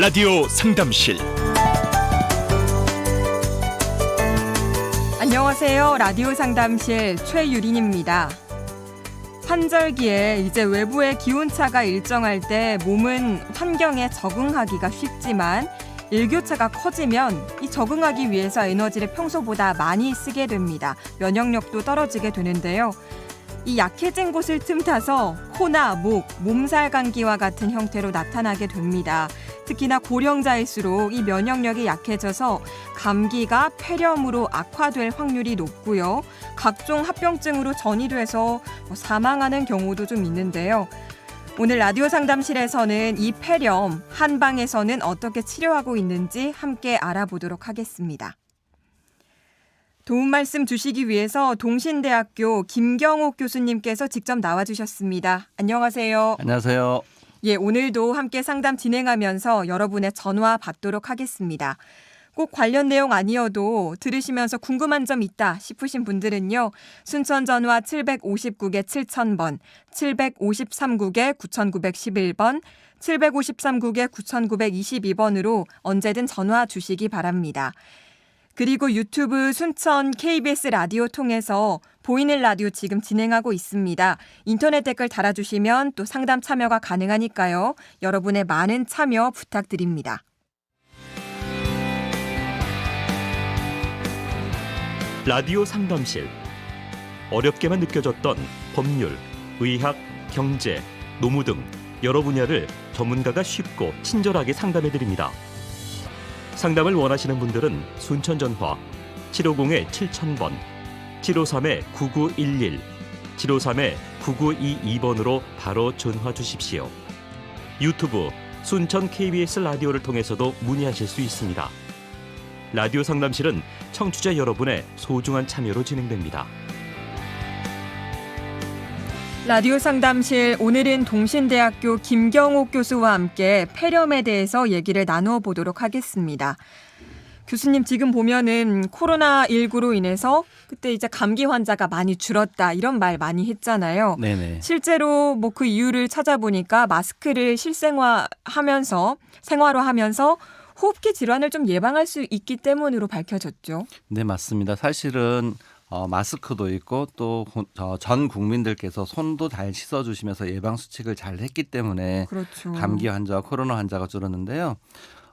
라디오 상담실 안녕하세요. 라디오 상담실 최유린입니다. 환절기에 이제 외부의 기온차가 일정할 때 몸은 환경에 적응하기가 쉽지만 일교차가 커지면 이 적응하기 위해서 에너지를 평소보다 많이 쓰게 됩니다. 면역력도 떨어지게 되는데요. 이 약해진 곳을 틈타서 코나 목, 몸살 감기와 같은 형태로 나타나게 됩니다. 특히나 고령자일수록 이 면역력이 약해져서 감기가 폐렴으로 악화될 확률이 높고요. 각종 합병증으로 전이돼서 뭐 사망하는 경우도 좀 있는데요. 오늘 라디오 상담실에서는 이 폐렴 한방에서는 어떻게 치료하고 있는지 함께 알아보도록 하겠습니다. 도움 말씀 주시기 위해서 동신대학교 김경옥 교수님께서 직접 나와주셨습니다. 안녕하세요. 안녕하세요. 예, 오늘도 함께 상담 진행하면서 여러분의 전화 받도록 하겠습니다. 꼭 관련 내용 아니어도 들으시면서 궁금한 점 있다 싶으신 분들은요. 순천 전화 759개 7000번, 753국에 9911번, 753국에 9922번으로 언제든 전화 주시기 바랍니다. 그리고 유튜브 순천 KBS 라디오 통해서 보이는 라디오 지금 진행하고 있습니다. 인터넷 댓글 달아주시면 또 상담 참여가 가능하니까요. 여러분의 많은 참여 부탁드립니다. 라디오 상담실 어렵게만 느껴졌던 법률, 의학, 경제, 노무 등 여러 분야를 전문가가 쉽고 친절하게 상담해 드립니다. 상담을 원하시는 분들은 순천 전화 750에 7000번, 753에 9911, 753에 9922번으로 바로 전화 주십시오. 유튜브 순천 KBS 라디오를 통해서도 문의하실 수 있습니다. 라디오 상담실은 청취자 여러분의 소중한 참여로 진행됩니다. 라디오 상담실 오늘은 동신대학교 김경옥 교수와 함께 폐렴에 대해서 얘기를 나누어 보도록 하겠습니다. 교수님 지금 보면은 코로나 19로 인해서 그때 이제 감기 환자가 많이 줄었다 이런 말 많이 했잖아요. 네네. 실제로 뭐 그 이유를 찾아보니까 마스크를 실생활하면서 생활화하면서 호흡기 질환을 좀 예방할 수 있기 때문으로 밝혀졌죠. 네 맞습니다. 사실은 어, 마스크도 있고 또 전 국민들께서 손도 잘 씻어주시면서 예방 수칙을 잘 했기 때문에 그렇죠. 감기 환자와 코로나 환자가 줄었는데요.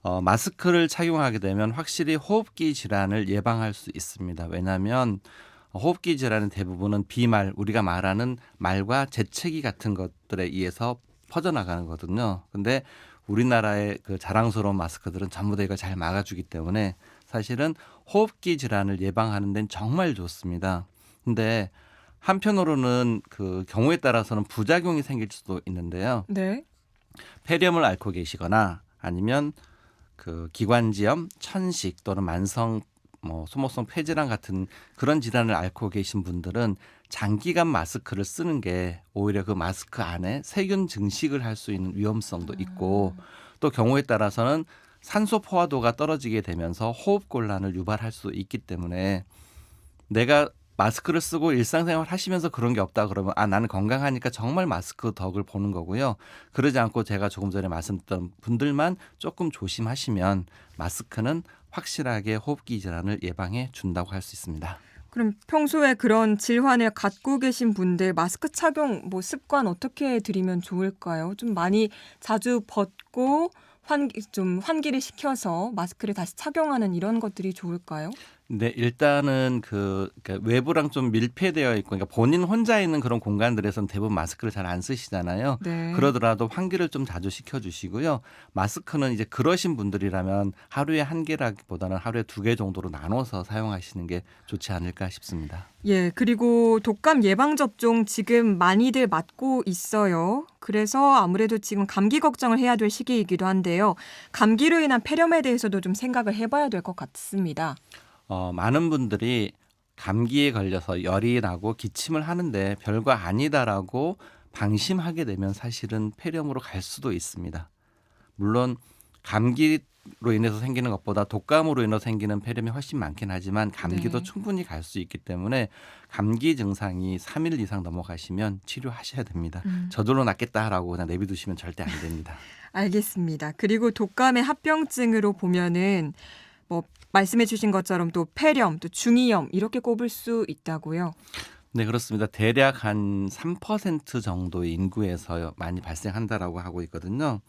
어, 마스크를 착용하게 되면 확실히 호흡기 질환을 예방할 수 있습니다. 왜냐하면 호흡기 질환은 대부분은 비말 우리가 말하는 말과 재채기 같은 것들에 의해서 퍼져나가는 거거든요. 근데 우리나라의 그 자랑스러운 마스크들은 전부 다 이걸 잘 막아주기 때문에 사실은 호흡기 질환을 예방하는 데는 정말 좋습니다. 근데 한편으로는 그 경우에 따라서는 부작용이 생길 수도 있는데요. 네. 폐렴을 앓고 계시거나 아니면 그 기관지염, 천식 또는 만성 뭐 소모성 폐질환 같은 그런 질환을 앓고 계신 분들은 장기간 마스크를 쓰는 게 오히려 그 마스크 안에 세균 증식을 할 수 있는 위험성도 있고 또 경우에 따라서는 산소 포화도가 떨어지게 되면서 호흡 곤란을 유발할 수 있기 때문에 내가 마스크를 쓰고 일상생활 하시면서 그런 게 없다 그러면 아 나는 건강하니까 정말 마스크 덕을 보는 거고요. 그러지 않고 제가 조금 전에 말씀드렸던 분들만 조금 조심하시면 마스크는 확실하게 호흡기 질환을 예방해 준다고 할 수 있습니다. 그럼 평소에 그런 질환을 갖고 계신 분들 마스크 착용 뭐 습관 어떻게 들이면 좋을까요? 좀 많이 자주 벗고 환기 좀 환기를 시켜서 마스크를 다시 착용하는 이런 것들이 좋을까요? 네, 일단은 그 그러니까 외부랑 좀 밀폐되어 있고 그러니까 본인 혼자 있는 그런 공간들에서는 대부분 마스크를 잘 안 쓰시잖아요. 네. 그러더라도 환기를 좀 자주 시켜 주시고요. 마스크는 이제 그러신 분들이라면 하루에 한 개라기보다는 하루에 두 개 정도로 나눠서 사용하시는 게 좋지 않을까 싶습니다. 예, 그리고 독감 예방 접종 지금 많이들 맞고 있어요. 그래서 아무래도 지금 감기 걱정을 해야 될 시기이기도 한데요. 감기로 인한 폐렴에 대해서도 좀 생각을 해봐야 될 것 같습니다. 어, 많은 분들이 감기에 걸려서 열이 나고 기침을 하는데 별거 아니다라고 방심하게 되면 사실은 폐렴으로 갈 수도 있습니다. 물론 감기로 인해서 생기는 것보다 독감으로 인해서 생기는 폐렴이 훨씬 많긴 하지만 감기도 네. 충분히 갈 수 있기 때문에 감기 증상이 3일 이상 넘어가시면 치료하셔야 됩니다. 음. 저절로 낫겠다라고 그냥 내비두시면 절대 안 됩니다. 알겠습니다. 그리고 독감의 합병증으로 보면은 뭐 말씀해 주신 것처럼 또 폐렴, 또 중이염 이렇게 꼽을 수 있다고요. 네, 그렇습니다. 대략 한 3% 정도의 인구에서 많이 발생한다라고 하고 있거든요.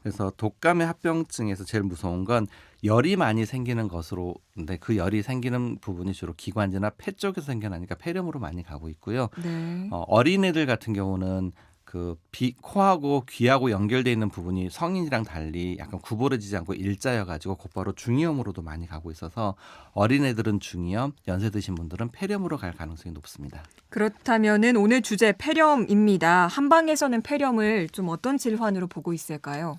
그래서 독감의 합병증에서 제일 무서운 건 열이 많이 생기는 것으로 근데 그 열이 생기는 부분이 주로 기관지나 폐 쪽에서 생겨나니까 폐렴으로 많이 가고 있고요. 네. 어, 어린애들 같은 경우는 그 비, 코하고 귀하고 연결돼 있는 부분이 성인이랑 달리 약간 구부러지지 않고 일자여 가지고 곧바로 중이염으로도 많이 가고 있어서 어린애들은 중이염, 연세 드신 분들은 폐렴으로 갈 가능성이 높습니다. 그렇다면은 오늘 주제 폐렴입니다. 한방에서는 폐렴을 좀 어떤 질환으로 보고 있을까요?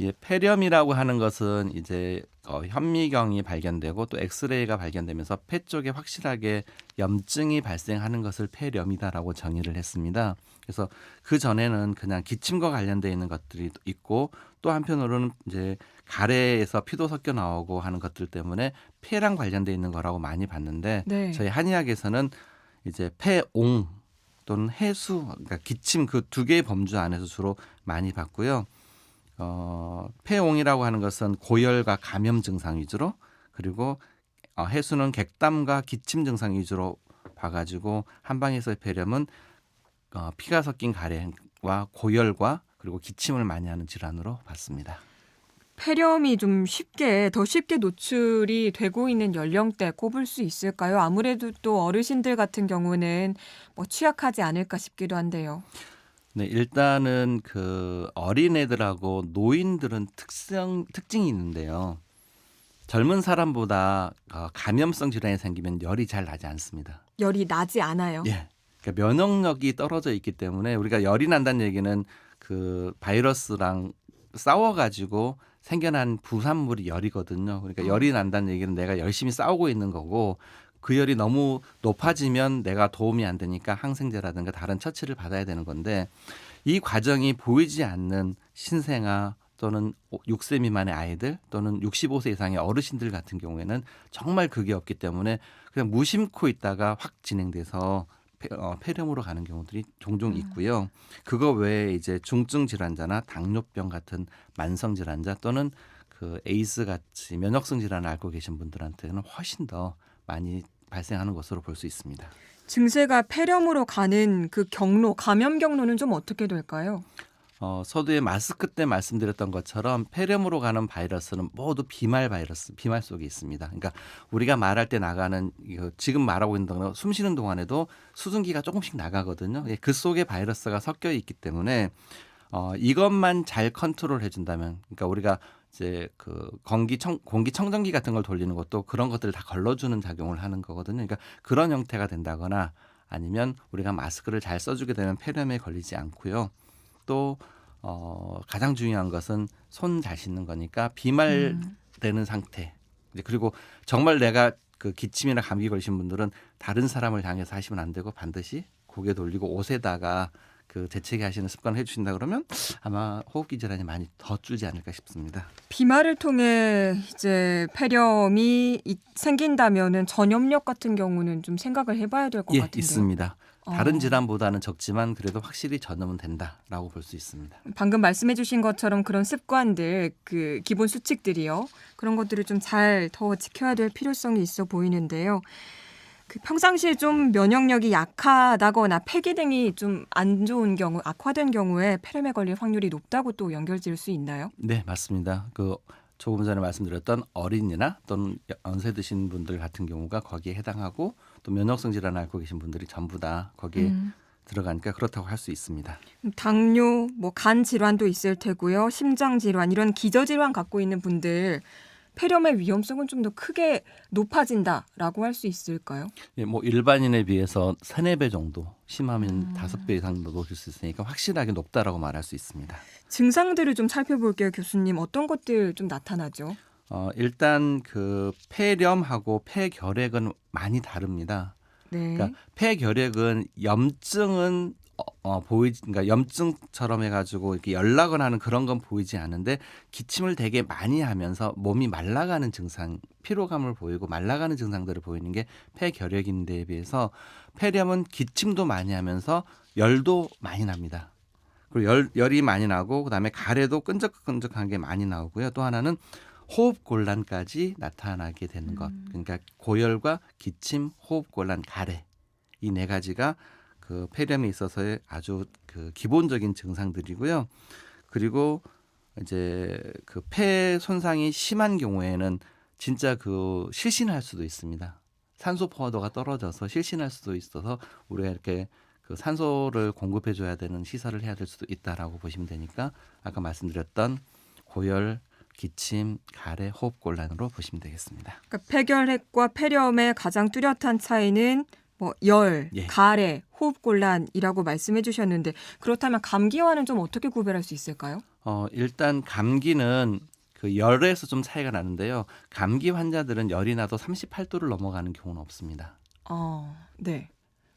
예, 폐렴이라고 하는 것은 이제 어, 현미경이 발견되고 또 엑스레이가 발견되면서 폐 쪽에 확실하게 염증이 발생하는 것을 폐렴이다라고 정의를 했습니다. 그래서 그 전에는 그냥 기침과 관련돼 있는 것들이 있고 또 한편으로는 이제 가래에서 피도 섞여 나오고 하는 것들 때문에 폐랑 관련돼 있는 거라고 많이 봤는데 네. 저희 한의학에서는 이제 폐옹 또는 해수 그러니까 기침 그 두 개의 범주 안에서 주로 많이 봤고요. 어, 폐옹이라고 하는 것은 고열과 감염 증상 위주로 그리고 어, 해수는 객담과 기침 증상 위주로 봐가지고 한방에서의 폐렴은 어, 피가 섞인 가래와 고열과 그리고 기침을 많이 하는 질환으로 봤습니다. 폐렴이 좀 쉽게 더 쉽게 노출이 되고 있는 연령대 꼽을 수 있을까요? 아무래도 또 어르신들 같은 경우는 뭐 취약하지 않을까 싶기도 한데요. 네, 일단은 그 어린애들하고 노인들은 특성 특징이 있는데요. 젊은 사람보다 어, 감염성 질환이 생기면 열이 잘 나지 않습니다. 열이 나지 않아요. 예. 그러니까 면역력이 떨어져 있기 때문에 우리가 열이 난다는 얘기는 그 바이러스랑 싸워 가지고 생겨난 부산물이 열이거든요. 그러니까 어. 열이 난다는 얘기는 내가 열심히 싸우고 있는 거고 그 열이 너무 높아지면 내가 도움이 안 되니까 항생제라든가 다른 처치를 받아야 되는 건데 이 과정이 보이지 않는 신생아 또는 6세 미만의 아이들 또는 65세 이상의 어르신들 같은 경우에는 정말 그게 없기 때문에 그냥 무심코 있다가 확 진행돼서 폐, 어, 폐렴으로 가는 경우들이 종종 있고요. 그거 외에 이제 중증 질환자나 당뇨병 같은 만성 질환자 또는 그 에이스 같이 면역성 질환을 앓고 계신 분들한테는 훨씬 더 많이 발생하는 것으로 볼 수 있습니다. 증세가 폐렴으로 가는 그 경로, 감염 경로는 좀 어떻게 될까요? 어, 서두에 마스크 때 말씀드렸던 것처럼 폐렴으로 가는 바이러스는 모두 비말 바이러스, 비말 속에 있습니다. 그러니까 우리가 말할 때 나가는 이거 지금 말하고 있는 거는 숨 쉬는 동안에도 수증기가 조금씩 나가거든요. 예, 그 속에 바이러스가 섞여 있기 때문에 어, 이것만 잘 컨트롤 해준다면, 그러니까 우리가 이제 그 공기청 공기청정기 같은 걸 돌리는 것도 그런 것들을 다 걸러주는 작용을 하는 거거든요. 그러니까 그런 형태가 된다거나 아니면 우리가 마스크를 잘 써주게 되면 폐렴에 걸리지 않고요. 또 어, 가장 중요한 것은 손 잘 씻는 거니까 비말되는 상태. 이제 그리고 정말 내가 그 기침이나 감기 걸리신 분들은 다른 사람을 향해서 하시면 안 되고 반드시 고개 돌리고 옷에다가 그 재채기 하시는 습관을 해주신다 그러면 아마 호흡기 질환이 많이 더 줄지 않을까 싶습니다. 비말을 통해 이제 폐렴이 이- 생긴다면은 전염력 같은 경우는 좀 생각을 해봐야 될것 예, 같은데. 있습니다. 다른 어. 질환보다는 적지만 그래도 확실히 전염은 된다라고 볼 수 있습니다. 방금 말씀해주신 것처럼 그런 습관들, 그 기본 수칙들이요. 그런 것들을 좀 잘 더 지켜야 될 필요성이 있어 보이는데요. 그 평상시에 좀 면역력이 약하다거나 폐 기능이 좀 안 좋은 경우, 악화된 경우에 폐렴에 걸릴 확률이 높다고 또 연결지을 수 있나요? 네, 맞습니다. 그 조금 전에 말씀드렸던 어린이나 또는 연세 드신 분들 같은 경우가 거기에 해당하고 또 면역성 질환 을 앓고 계신 분들이 전부 다 거기에 음. 들어가니까 그렇다고 할 수 있습니다. 당뇨, 뭐 간 질환도 있을 테고요. 심장 질환 이런 기저 질환 갖고 있는 분들 폐렴의 위험성은 좀 더 크게 높아진다라고 할 수 있을까요? 예, 뭐 일반인에 비해서 세네 배 정도 심하면 음. 다섯 배 이상 높을 수 있으니까 확실하게 높다라고 말할 수 있습니다. 증상들을 좀 살펴볼게요, 교수님. 어떤 것들 좀 나타나죠? 어, 일단 그 폐렴하고 폐결핵은 많이 다릅니다. 네. 그러니까 폐결핵은 염증은 어, 어, 보이지 그러니까 염증처럼 해가지고 이렇게 연락을 하는 그런 건 보이지 않는데 기침을 되게 많이 하면서 몸이 말라가는 증상, 피로감을 보이고 말라가는 증상들을 보이는 게 폐결핵인데에 비해서 폐렴은 기침도 많이 하면서 열도 많이 납니다. 그리고 열, 열이 많이 나고 그다음에 가래도 끈적끈적한 게 많이 나오고요. 또 하나는 호흡 곤란까지 나타나게 되는 것. 그러니까 고열과 기침, 호흡 곤란, 가래 이 네 가지가 그 폐렴에 있어서의 아주 그 기본적인 증상들이고요. 그리고 이제 그 폐 손상이 심한 경우에는 진짜 그 실신할 수도 있습니다. 산소 포화도가 떨어져서 실신할 수도 있어서 우리가 이렇게 그 산소를 공급해 줘야 되는 시설을 해야 될 수도 있다라고 보시면 되니까 아까 말씀드렸던 고열, 기침, 가래, 호흡 곤란으로 보시면 되겠습니다. 그러니까 폐결핵과 폐렴의 가장 뚜렷한 차이는 뭐 열, 예. 가래, 호흡곤란이라고 말씀해 주셨는데 그렇다면 감기와는 좀 어떻게 구별할 수 있을까요? 어, 일단 감기는 그 열에서 좀 차이가 나는데요. 감기 환자들은 열이 나도 38도를 넘어가는 경우는 없습니다. 어, 네.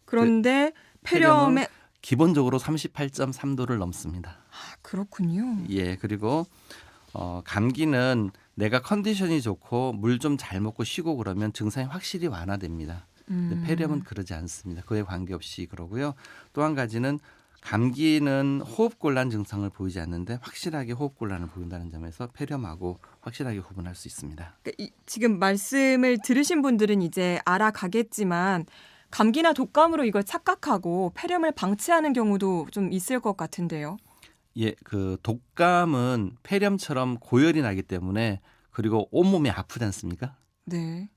그런데 폐렴은 폐렴의 기본적으로 38.3도를 넘습니다. 아, 그렇군요. 예, 그리고 어, 감기는 내가 컨디션이 좋고 물 좀 잘 먹고 쉬고 그러면 증상이 확실히 완화됩니다. 음. 폐렴은 그러지 않습니다. 그에 관계없이 그러고요. 또 한 가지는 감기는 호흡곤란 증상을 보이지 않는데 확실하게 호흡곤란을 보인다는 점에서 폐렴하고 확실하게 구분할 수 있습니다. 그러니까 이, 지금 말씀을 들으신 분들은 이제 알아가겠지만 감기나 독감으로 이걸 착각하고 폐렴을 방치하는 경우도 좀 있을 것 같은데요. 예, 그 독감은 폐렴처럼 고열이 나기 때문에 그리고 온몸이 아프지 않습니까? 네.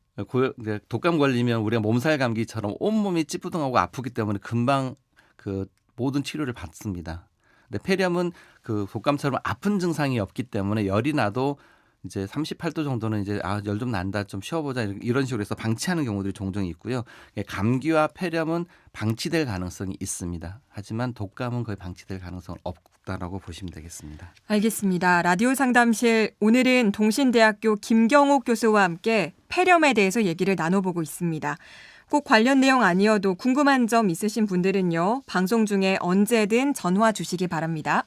네, 독감 걸리면 우리가 몸살 감기처럼 온몸이 찌뿌둥하고 아프기 때문에 금방 그 모든 치료를 받습니다. 근데 폐렴은 그 독감처럼 아픈 증상이 없기 때문에 열이 나도 이제 38도 정도는 이제 아 열 좀 난다 좀 쉬어보자 이런 식으로 해서 방치하는 경우들이 종종 있고요. 예, 감기와 폐렴은 방치될 가능성이 있습니다. 하지만 독감은 거의 방치될 가능성은 없다라고 보시면 되겠습니다. 알겠습니다. 라디오 상담실 오늘은 동신대학교 김경옥 교수와 함께 폐렴에 대해서 얘기를 나눠보고 있습니다. 꼭 관련 내용 아니어도 궁금한 점 있으신 분들은요. 방송 중에 언제든 전화 주시기 바랍니다.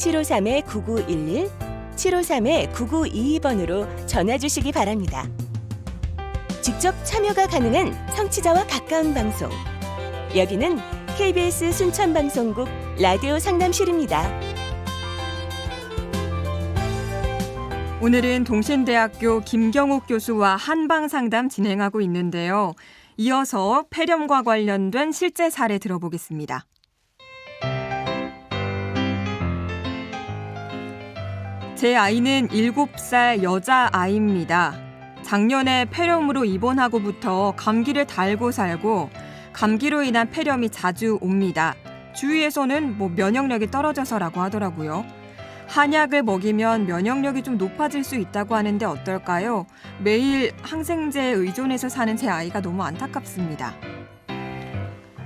753-9911, 753-9922번으로 전화 주시기 바랍니다. 직접 참여가 가능한 성취자와 가까운 방송. 여기는 KBS 순천방송국 라디오 상담실입니다. 오늘은 동신대학교 김경옥 교수와 한방 상담 진행하고 있는데요. 이어서 폐렴과 관련된 실제 사례 들어보겠습니다. 제 아이는 7살 여자아이입니다. 작년에 폐렴으로 입원하고부터 감기를 달고 살고 감기로 인한 폐렴이 자주 옵니다. 주위에서는 뭐 면역력이 떨어져서라고 하더라고요. 한약을 먹이면 면역력이 좀 높아질 수 있다고 하는데 어떨까요? 매일 항생제에 의존해서 사는 제 아이가 너무 안타깝습니다.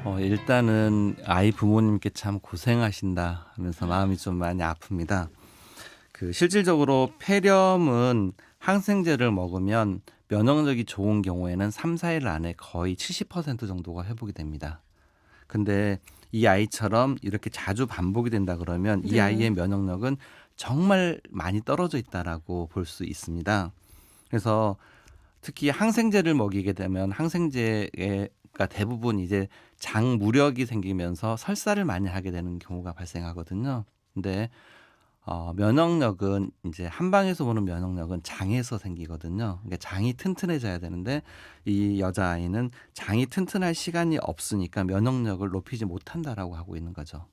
어, 일단은 아이 부모님께 참 고생하신다 하면서 마음이 좀 많이 아픕니다. 그 실질적으로 폐렴은 항생제를 먹으면 면역력이 좋은 경우에는 3, 4일 안에 거의 70% 정도가 회복이 됩니다. 근데 이 아이처럼 이렇게 자주 반복이 된다 그러면 이 네. 아이의 면역력은 정말 많이 떨어져 있다라고 볼 수 있습니다. 그래서 특히 항생제를 먹이게 되면 항생제가 대부분 이제 장 무력이 생기면서 설사를 많이 하게 되는 경우가 발생하거든요. 근데 어, 면역력은 이제 한방에서 보는 면역력은 장에서 생기거든요. 그러니까 장이 튼튼해져야 되는데 이 여자아이는 장이 튼튼할 시간이 없으니까 면역력을 높이지 못한다라고 하고 있는 거죠.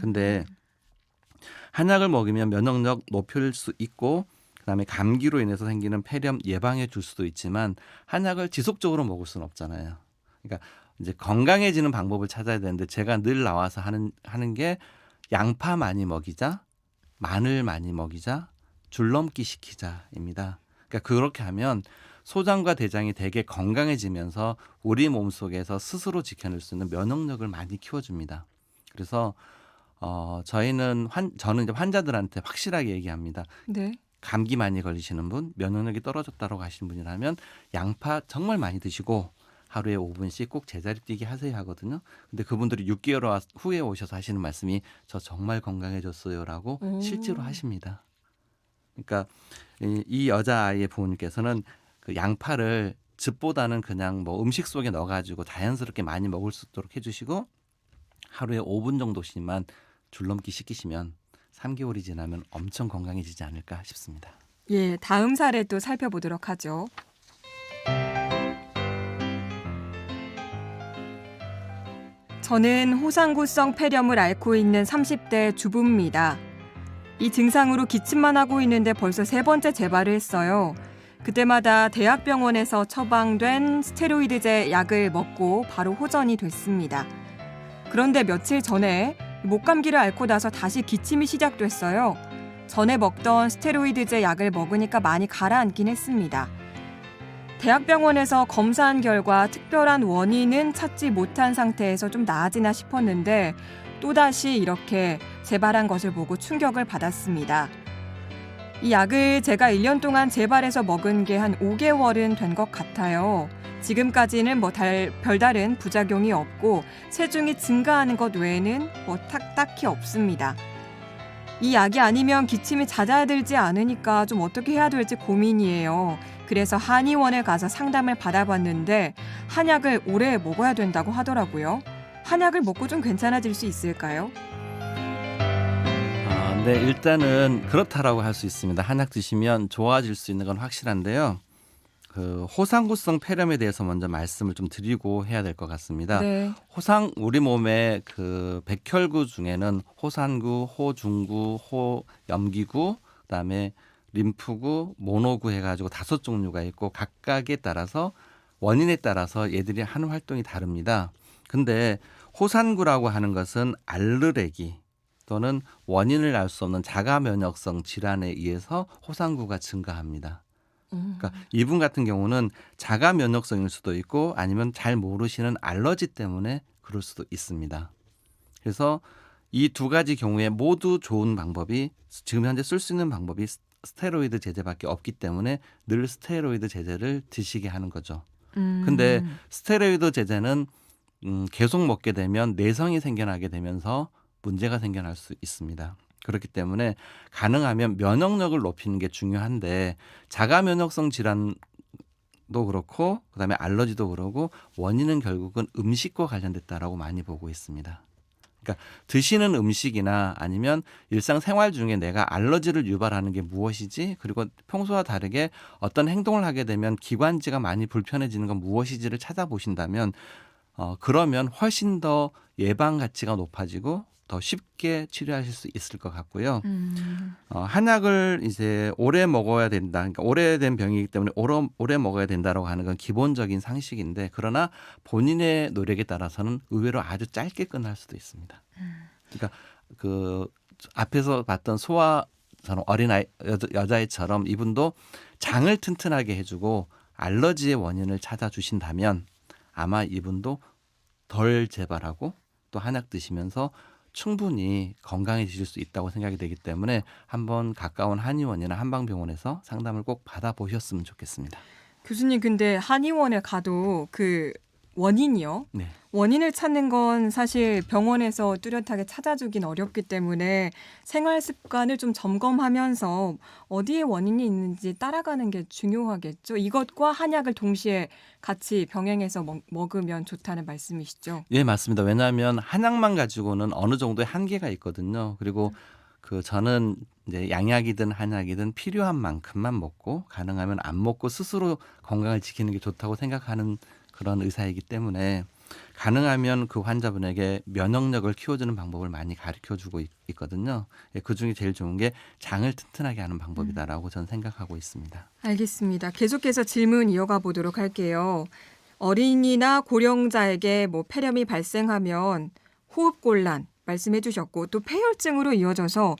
근데 한약을 먹이면 면역력 높일 수 있고 그다음에 감기로 인해서 생기는 폐렴 예방해 줄 수도 있지만 한약을 지속적으로 먹을 수는 없잖아요. 그러니까 이제 건강해지는 방법을 찾아야 되는데 제가 늘 나와서 하는 하는 게 양파 많이 먹이자, 마늘 많이 먹이자, 줄넘기 시키자입니다. 그러니까 그렇게 하면 소장과 대장이 되게 건강해지면서 우리 몸 속에서 스스로 지켜낼 수 있는 면역력을 많이 키워줍니다. 그래서 어 저희는 환 저는 이제 환자들한테 확실하게 얘기합니다. 네. 감기 많이 걸리시는 분, 면역력이 떨어졌다고 하시는 분이라면 양파 정말 많이 드시고 하루에 5분씩 꼭 제자리 뛰기 하세요 하거든요. 근데 그분들이 6개월 와- 후에 오셔서 하시는 말씀이 저 정말 건강해졌어요라고 오. 실제로 하십니다. 그러니까 이, 이 여자 아이의 부모님께서는 그 양파를 즙보다는 그냥 뭐 음식 속에 넣어가지고 자연스럽게 많이 먹을 수 있도록 해주시고 하루에 5분 정도씩만 줄넘기 시키시면 3개월이 지나면 엄청 건강해지지 않을까 싶습니다. 예, 다음 사례 또 살펴보도록 하죠. 저는 호상구성 폐렴을 앓고 있는 30대 주부입니다. 이 증상으로 기침만 하고 있는데 벌써 세 번째 재발을 했어요. 그때마다 대학병원에서 처방된 스테로이드제 약을 먹고 바로 호전이 됐습니다. 그런데 며칠 전에 목감기를 앓고 나서 다시 기침이 시작됐어요. 전에 먹던 스테로이드제 약을 먹으니까 많이 가라앉긴 했습니다. 대학병원에서 검사한 결과 특별한 원인은 찾지 못한 상태에서 좀 나아지나 싶었는데 또다시 이렇게 재발한 것을 보고 충격을 받았습니다. 이 약을 제가 1년 동안 재발해서 먹은 게 한 5개월은 된 것 같아요. 지금까지는 뭐 달, 별다른 부작용이 없고 체중이 증가하는 것 외에는 뭐 탁, 딱히 없습니다. 이 약이 아니면 기침이 잦아들지 않으니까 좀 어떻게 해야 될지 고민이에요. 그래서 한의원에 가서 상담을 받아봤는데 한약을 오래 먹어야 된다고 하더라고요. 한약을 먹고 좀 괜찮아질 수 있을까요? 아, 네, 일단은 그렇다라고 할 수 있습니다. 한약 드시면 좋아질 수 있는 건 확실한데요. 그 호상구성 폐렴에 대해서 먼저 말씀을 좀 드리고 해야 될 것 같습니다. 네. 호상 우리 몸의 그 백혈구 중에는 호산구, 호중구, 호염기구, 그다음에 림프구, 모노구 해가지고 다섯 종류가 있고 각각에 따라서 원인에 따라서 얘들이 하는 활동이 다릅니다. 근데 호산구라고 하는 것은 알르레기 또는 원인을 알 수 없는 자가 면역성 질환에 의해서 호상구가 증가합니다. 음. 그러니까 이분 같은 경우는 자가 면역성일 수도 있고 아니면 잘 모르시는 알러지 때문에 그럴 수도 있습니다. 그래서 이 두 가지 경우에 모두 좋은 방법이 지금 현재 쓸 수 있는 방법이 스- 스테로이드 제제밖에 없기 때문에 늘 스테로이드 제제를 드시게 하는 거죠. 음. 근데 스테로이드 제제는 음, 계속 먹게 되면 내성이 생겨나게 되면서 문제가 생겨날 수 있습니다. 그렇기 때문에 가능하면 면역력을 높이는 게 중요한데 자가 면역성 질환 도 그렇고 그다음에 알러지도 그러고 원인은 결국은 음식과 관련됐다라고 많이 보고 있습니다. 그러니까 드시는 음식이나 아니면 일상생활 중에 내가 알러지를 유발하는 게 무엇이지? 그리고 평소와 다르게 어떤 행동을 하게 되면 기관지가 많이 불편해지는 건 무엇이지를 찾아보신다면 어 그러면 훨씬 더 예방 가치가 높아지고 더 쉽게 치료하실 수 있을 것 같고요. 음. 어, 한약을 이제 오래 먹어야 된다. 그러니까 오래된 병이기 때문에 오래, 오래 먹어야 된다라고 하는 건 기본적인 상식인데 그러나 본인의 노력에 따라서는 의외로 아주 짧게 끝날 수도 있습니다. 그러니까 그 앞에서 봤던 소아 저는 어린아이 여자, 여자애처럼 이분도 장을 튼튼하게 해주고 알러지의 원인을 찾아주신다면 아마 이분도 덜 재발하고 또 한약 드시면서 충분히 건강해지실 수 있다고 생각이 되기 때문에 한번 가까운 한의원이나 한방병원에서 상담을 꼭 받아보셨으면 좋겠습니다. 교수님 근데 한의원에 가도 그 원인이요? 네. 원인을 찾는 건 사실 병원에서 뚜렷하게 찾아주긴 어렵기 때문에 생활 습관을 좀 점검하면서 어디에 원인이 있는지 따라가는 게 중요하겠죠. 이것과 한약을 동시에 같이 병행해서 먹, 먹으면 좋다는 말씀이시죠. 예, 맞습니다. 왜냐하면 한약만 가지고는 어느 정도의 한계가 있거든요. 그리고 그 저는 이제 양약이든 한약이든 필요한 만큼만 먹고 가능하면 안 먹고 스스로 건강을 지키는 게 좋다고 생각하는 그런 의사이기 때문에 가능하면 그 환자분에게 면역력을 키워주는 방법을 많이 가르쳐 주고 있, 있거든요. 예, 그 중에 제일 좋은 게 장을 튼튼하게 하는 방법이다라고 저는 생각하고 있습니다. 알겠습니다. 계속해서 질문 이어가 보도록 할게요. 어린이나 고령자에게 뭐 폐렴이 발생하면 호흡곤란 말씀해 주셨고 또 폐혈증으로 이어져서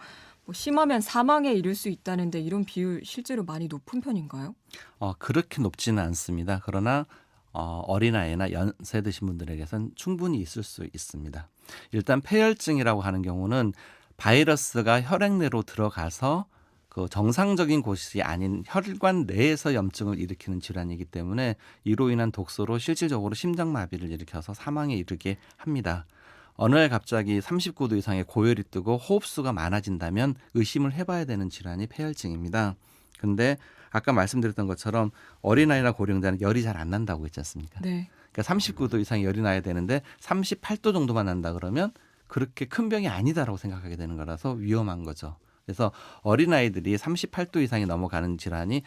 뭐 심하면 사망에 이를 수 있다는데 이런 비율 실제로 많이 높은 편인가요? 어, 그렇게 높지는 않습니다. 그러나 어, 어린아이나 연세 드신 분들에게선 충분히 있을 수 있습니다. 일단 폐혈증이라고 하는 경우는 바이러스가 혈액 내로 들어가서 그 정상적인 곳이 아닌 혈관 내에서 염증을 일으키는 질환이기 때문에 이로 인한 독소로 실질적으로 심장마비를 일으켜서 사망에 이르게 합니다. 어느 날 갑자기 39도 이상의 고열이 뜨고 호흡수가 많아진다면 의심을 해봐야 되는 질환이 폐혈증입니다. 근데 아까 말씀드렸던 것처럼 어린아이나 고령자는 열이 잘 안 난다고 했지 않습니까? 네. 그러니까 39도 이상의 열이 나야 되는데 38도 정도만 난다 그러면 그렇게 큰 병이 아니다라고 생각하게 되는 거라서 위험한 거죠. 그래서 어린아이들이 38도 이상이 넘어가는 질환이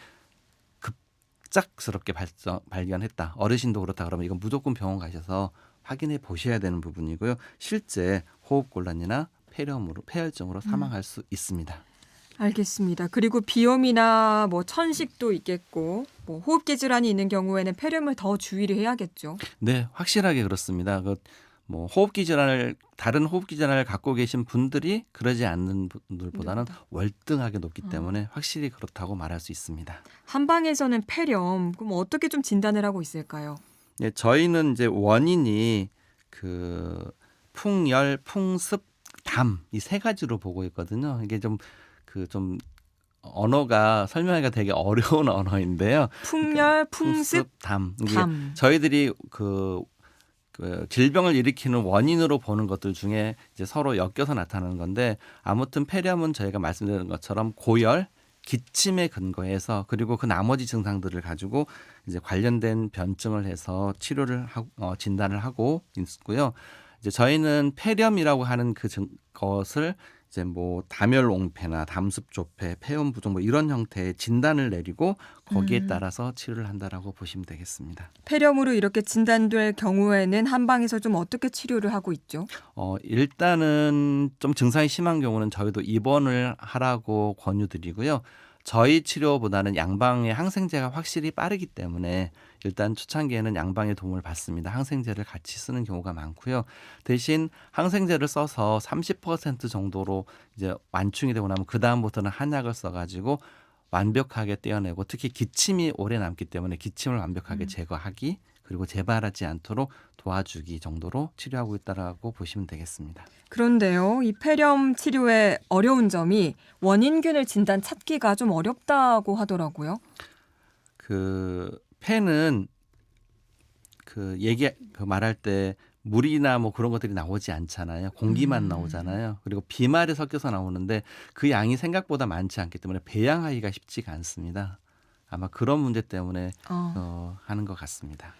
급작스럽게 발전, 발견했다. 어르신도 그렇다 그러면 이건 무조건 병원 가셔서 확인해 보셔야 되는 부분이고요. 실제 호흡곤란이나 폐렴으로 폐혈증으로 사망할 수 있습니다. 알겠습니다. 그리고 비염이나 뭐 천식도 있겠고 뭐 호흡기 질환이 있는 경우에는 폐렴을 더 주의를 해야겠죠. 네, 확실하게 그렇습니다. 그 뭐 호흡기 질환을 다른 호흡기 질환을 갖고 계신 분들이 그러지 않는 분들보다는 월등하게 높기 어. 때문에 확실히 그렇다고 말할 수 있습니다. 한방에서는 폐렴 그럼 어떻게 좀 진단을 하고 있을까요? 네, 저희는 이제 원인이 그 풍열, 풍습, 담 이 세 가지로 보고 있거든요. 이게 좀 그좀 언어가 설명하기가 되게 어려운 언어인데요. 풍열, 풍습, 담. 담. 저희들이 그, 그 질병을 일으키는 원인으로 보는 것들 중에 이제 서로 엮여서 나타나는 건데 아무튼 폐렴은 저희가 말씀드린 것처럼 고열, 기침에 근거해서 그리고 그 나머지 증상들을 가지고 이제 관련된 변증을 해서 치료를 하고 어, 진단을 하고 있고요. 이제 저희는 폐렴이라고 하는 그 증, 것을 이제 뭐 다멸옹폐나 담습조폐, 폐염 부종 뭐 이런 형태의 진단을 내리고 거기에 음. 따라서 치료를 한다라고 보시면 되겠습니다. 폐렴으로 이렇게 진단될 경우에는 한방에서 좀 어떻게 치료를 하고 있죠? 어, 일단은 좀 증상이 심한 경우는 저희도 입원을 하라고 권유드리고요. 저희 치료보다는 양방의 항생제가 확실히 빠르기 때문에 일단 초창기에는 양방의 도움을 받습니다. 항생제를 같이 쓰는 경우가 많고요. 대신 항생제를 써서 30% 정도로 이제 완충이 되고 나면 그 다음부터는 한약을 써가지고 완벽하게 떼어내고 특히 기침이 오래 남기 때문에 기침을 완벽하게 음. 제거하기 그리고 재발하지 않도록 도와주기 정도로 치료하고 있다라고 보시면 되겠습니다. 그런데요, 이 폐렴 치료의 어려운 점이 원인균을 진단 찾기가 좀 어렵다고 하더라고요. 그 폐는 그 얘기 그 말할 때 물이나 뭐 그런 것들이 나오지 않잖아요. 공기만 음. 나오잖아요. 그리고 비말이 섞여서 나오는데 그 양이 생각보다 많지 않기 때문에 배양하기가 쉽지가 않습니다. 아마 그런 문제 때문에 어, 어, 하는 것 같습니다.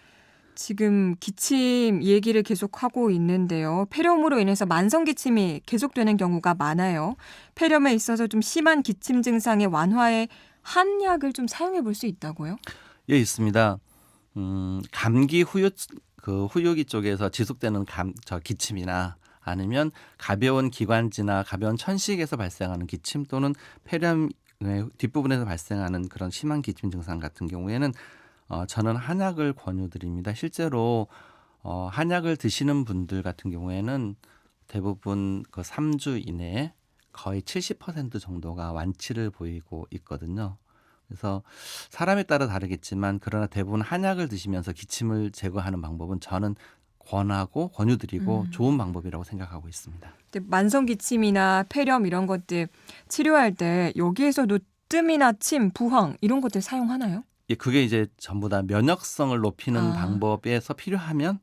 지금 기침 얘기를 계속 하고 있는데요. 폐렴으로 인해서 만성 기침이 계속되는 경우가 많아요. 폐렴에 있어서 좀 심한 기침 증상의 완화에 한약을 좀 사용해 볼 수 있다고요? 예, 있습니다. 음, 감기 후유 그 후유기 쪽에서 지속되는 감 저 기침이나 아니면 가벼운 기관지나 가벼운 천식에서 발생하는 기침 또는 폐렴의 뒷부분에서 발생하는 그런 심한 기침 증상 같은 경우에는 어, 저는 한약을 권유드립니다. 실제로 어, 한약을 드시는 분들 같은 경우에는 대부분 그 3주 이내에 거의 70% 정도가 완치를 보이고 있거든요. 그래서 사람에 따라 다르겠지만 그러나 대부분 한약을 드시면서 기침을 제거하는 방법은 저는 권하고 권유드리고 음. 좋은 방법이라고 생각하고 있습니다. 근데 만성 기침이나 폐렴 이런 것들 치료할 때 여기에서도 뜸이나 침, 부황 이런 것들 사용하나요? 예, 그게 이제 전부 다 면역성을 높이는 아. 방법에서 필요하면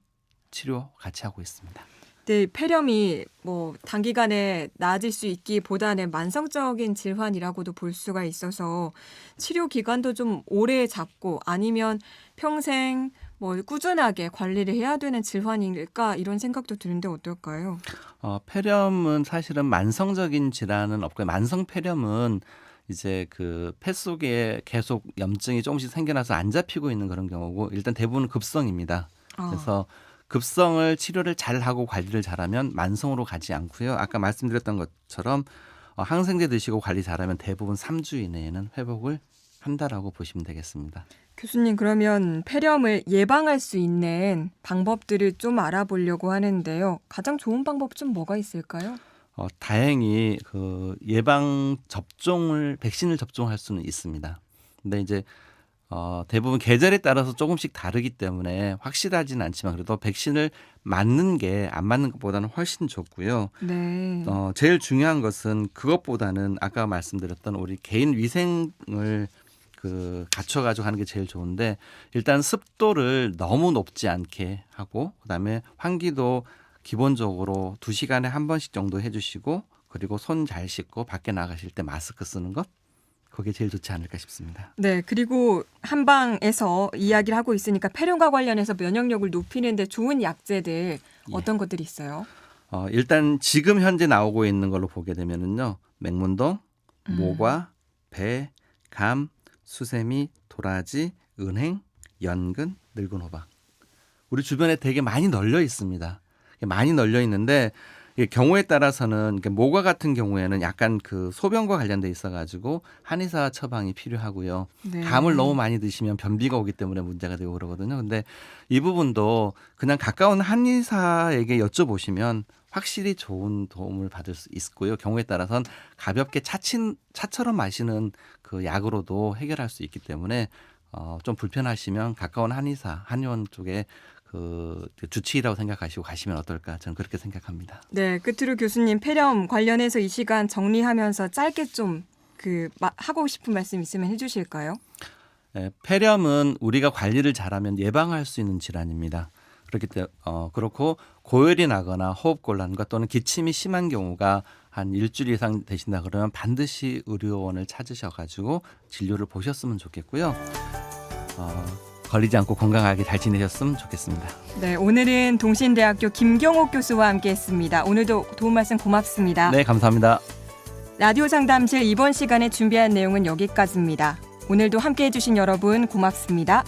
치료 같이 하고 있습니다. 근데 폐렴이 뭐 단기간에 나아질 수 있기보다는 만성적인 질환이라고도 볼 수가 있어서 치료 기간도 좀 오래 잡고 아니면 평생 뭐 꾸준하게 관리를 해야 되는 질환일까 이런 생각도 드는데 어떨까요? 어, 폐렴은 사실은 만성적인 질환은 없고요. 만성 폐렴은 이제 그 폐 속에 계속 염증이 조금씩 생겨나서 안 잡히고 있는 그런 경우고 일단 대부분 급성입니다. 아, 그래서 급성을 치료를 잘 하고 관리를 잘하면 만성으로 가지 않고요. 아까 말씀드렸던 것처럼 어, 항생제 드시고 관리 잘하면 대부분 3주 이내에는 회복을 한다라고 보시면 되겠습니다. 교수님 그러면 폐렴을 예방할 수 있는 방법들을 좀 알아보려고 하는데요. 가장 좋은 방법 좀 뭐가 있을까요? 어, 다행히 그 예방 접종을 백신을 접종할 수는 있습니다. 근데 이제 어, 대부분 계절에 따라서 조금씩 다르기 때문에 확실하지는 않지만 그래도 백신을 맞는 게 안 맞는 것보다는 훨씬 좋고요. 네. 어, 제일 중요한 것은 그것보다는 아까 말씀드렸던 우리 개인 위생을 그 갖춰가지고 하는 게 제일 좋은데 일단 습도를 너무 높지 않게 하고 그다음에 환기도 기본적으로 두 시간에 한 번씩 정도 해주시고 그리고 손 잘 씻고 밖에 나가실 때 마스크 쓰는 것 그게 제일 좋지 않을까 싶습니다. 네, 그리고 한방에서 이야기를 하고 있으니까 폐렴과 관련해서 면역력을 높이는데 좋은 약재들 어떤 것들이 있어요? 어, 일단 지금 현재 나오고 있는 걸로 보게 되면은요 맹문동, 음. 모과, 배, 감, 수세미, 도라지, 은행, 연근, 늙은 호박. 우리 주변에 되게 많이 널려 있습니다. 많이 널려 있는데 경우에 따라서는 모과 같은 경우에는 약간 그 소변과 관련돼 있어가지고 한의사 처방이 필요하고요. 네. 감을 너무 많이 드시면 변비가 오기 때문에 문제가 되고 그러거든요. 근데 이 부분도 그냥 가까운 한의사에게 여쭤보시면 확실히 좋은 도움을 받을 수 있고요. 경우에 따라선 가볍게 차친 차처럼 마시는 그 약으로도 해결할 수 있기 때문에 어, 좀 불편하시면 가까운 한의사, 한의원 쪽에 그 주치의라고 생각하시고 가시면 어떨까 저는 그렇게 생각합니다. 네, 끝으로 교수님 폐렴 관련해서 이 시간 정리하면서 짧게 좀 그 하고 싶은 말씀 있으면 해주실까요? 예, 폐렴은 우리가 관리를 잘하면 예방할 수 있는 질환입니다. 그렇기 때문에 어, 그렇고 고열이 나거나 호흡 곤란과 또는 기침이 심한 경우가 한 일주일 이상 되신다 그러면 반드시 의료원을 찾으셔가지고 진료를 보셨으면 좋겠고요. 어, 걸리지 않고 건강하게 잘 지내셨으면 좋겠습니다. 네, 오늘은 동신대학교 김경옥 교수와 함께했습니다. 오늘도 도움 말씀 고맙습니다. 네, 감사합니다. 라디오 상담실 이번 시간에 준비한 내용은 여기까지입니다. 오늘도 함께해 주신 여러분 고맙습니다.